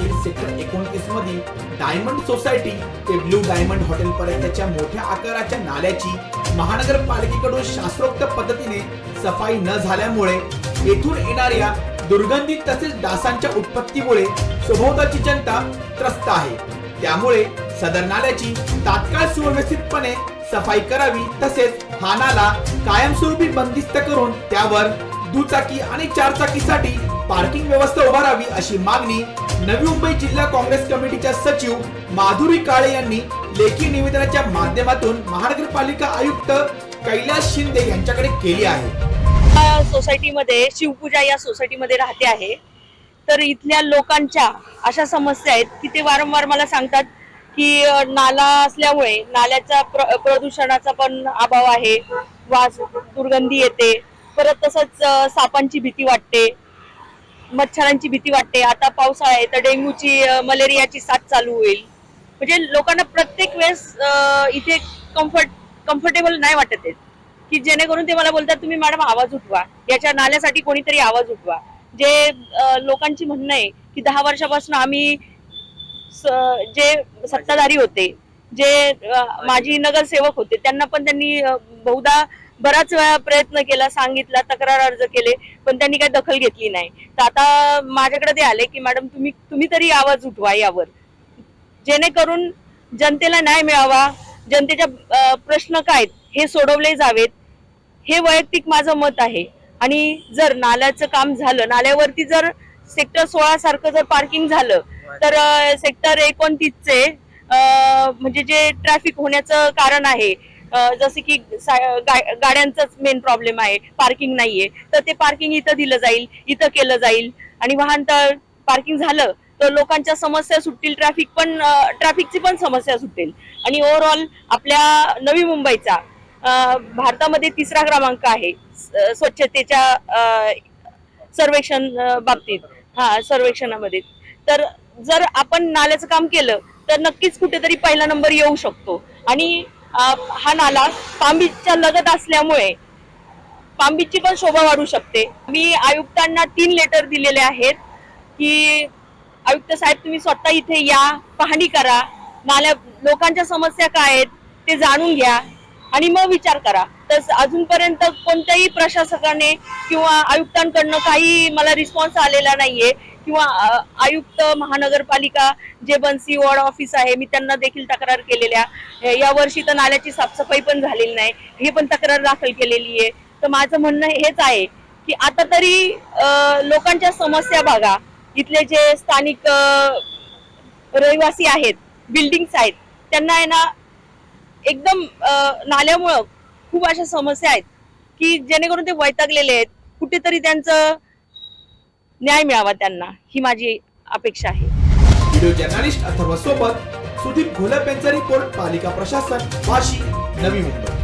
शहरातील सेक्टर एकोणतीस मधील डायमंड सोसायटी ते ब्लू डायमंड हॉटेल पर्यंतच्या मोठ्या आकाराच्या नाल्याची महानगरपालिकेकडून शास्त्रोक्त पद्धतीने सफाई न झाल्यामुळे येथून येणाऱ्या दुर्गंधी तसेच डासांच्या उत्पत्तीमुळे सभोवताची जनता त्रस्त आहे. त्यामुळे सदर नाल्याची तात्काळ सुव्यवस्थितपणे सफाई करावी तसेच हा नाला कायमस्वरूपी बंदिस्त करून त्यावर दुचाकी आणि चारचाकीसाठी पार्किंग व्यवस्था उभारावी अशी मागणी नवी मुंबई जिल्हा काँग्रेस कमिटीच्या सचिव माधुरी काळे यांनी लेखी निवेदनाच्या माध्यमातून महानगरपालिका आयुक्त कैलास शिंदे यांच्याकडे केली आहे. सोसायटीमध्ये शिवपूजा या सोसायटीमध्ये राहते आहे. तर इथल्या लोकांच्या अशा समस्या आहेत की ते वारंवार मला सांगतात की नाला असल्यामुळे नाल्याचा प्र प्रदूषणाचा पण अभाव आहे. वास दुर्गंधी येते. परत तसंच सापांची भीती वाटते. मच्छरांची भीती वाटते आता पावसाळा आहे तर डेंग्यूची मलेरियाची साथ चालू होईल. म्हणजे लोकांना प्रत्येक वेळेस इथे कम्फर्ट कम्फर्टेबल नाही वाटत आहेत की जेणेकरून ते मला बोलतात तुम्ही मॅडम आवाज उठवा. याच्या नाल्यासाठी कोणीतरी आवाज उठवा. जे लोकांची म्हणणं आहे की दहा वर्षापासून आम्ही जे सत्ताधारी होते जे माझी माजी नगरसेवक होते त्यांना पण त्यांनी बहुधा बराच वेळा प्रयत्न केला सांगितला तक्रार अर्ज केले पण त्यांनी काही दखल घेतली नाही. तर आता माझ्याकडे ते आले की मॅडम तुम्ही तुम्ही तरी आवाज उठवा यावर. जेणेकरून जनतेला न्याय मिळावा. जनतेच्या प्रश्न काय आहेत हे सोडवले जावेत. हे वैयक्तिक माझं मत आहे. आणि जर नाल्याचं काम झालं नाल्यावरती जर सेक्टर सोळा सारखं जर पार्किंग झालं तर सेक्टर एकोणतीसचे म्हणजे जे ट्रॅफिक होण्याचं कारण आहे जसं जसे की गाड्यांचाच मेन प्रॉब्लेम आहे पार्किंग नाहीये. तर ते पार्किंग इथं दिलं जाईल इथं केलं जाईल. आणि वाहनतळ पार्किंग झालं तर लोकांच्या समस्या सुटतील ट्रॅफिक पण ट्रॅफिकची पण समस्या सुटेल. आणि ओव्हरऑल आपल्या नवी मुंबईचा भारतामध्ये तिसरा क्रमांक आहे स्वच्छतेच्या सर्वेक्षण बाबतीत. हा सर्वेक्षणामध्ये. तर जर आपण नाल्याचं काम केलं तर नक्कीच कुठेतरी पहिला नंबर येऊ शकतो. आणि हा नाला पांबीच्या लगत असल्यामुळे पांबीची पण शोभा वाढू शकते. मी आयुक्तांना तीन लेटर दिलेले आहेत की आयुक्त साहेब तुम्ही स्वतः इथे या पाहणी करा. नाल्या लोकांच्या समस्या काय आहेत ते जाणून घ्या आणि मग विचार करा. तर अजूनपर्यंत कोणत्याही प्रशासकाने किंवा आयुक्तांकडनं काही मला रिस्पॉन्स आलेला नाहीये. किंवा आयुक्त महानगरपालिका जे बनसी वॉर्ड ऑफिस आहे मी त्यांना देखील तक्रार केलेल्या. या वर्षी तर नाल्याची साफसफाई पण झालेली नाही. हे पण तक्रार दाखल केलेली आहे. तर माझं म्हणणं हेच आहे की आता तरी लोकांच्या समस्या बघा. इथले जे स्थानिक रहिवासी आहेत बिल्डिंग्स आहेत त्यांना आहे ना एकदम नाल्यामुळं खूप अशा समस्या आहेत की जेणेकरून ते वैतागलेले आहेत. कुठेतरी त्यांचं न्याय मिळावा त्यांना ही माझी अपेक्षा आहे. व्हिडिओ जर्नलिस्ट अथर्व सोबत सुदीप घोलप यांचा रिपोर्ट पालिका प्रशासन वाशी नवी मुंबई.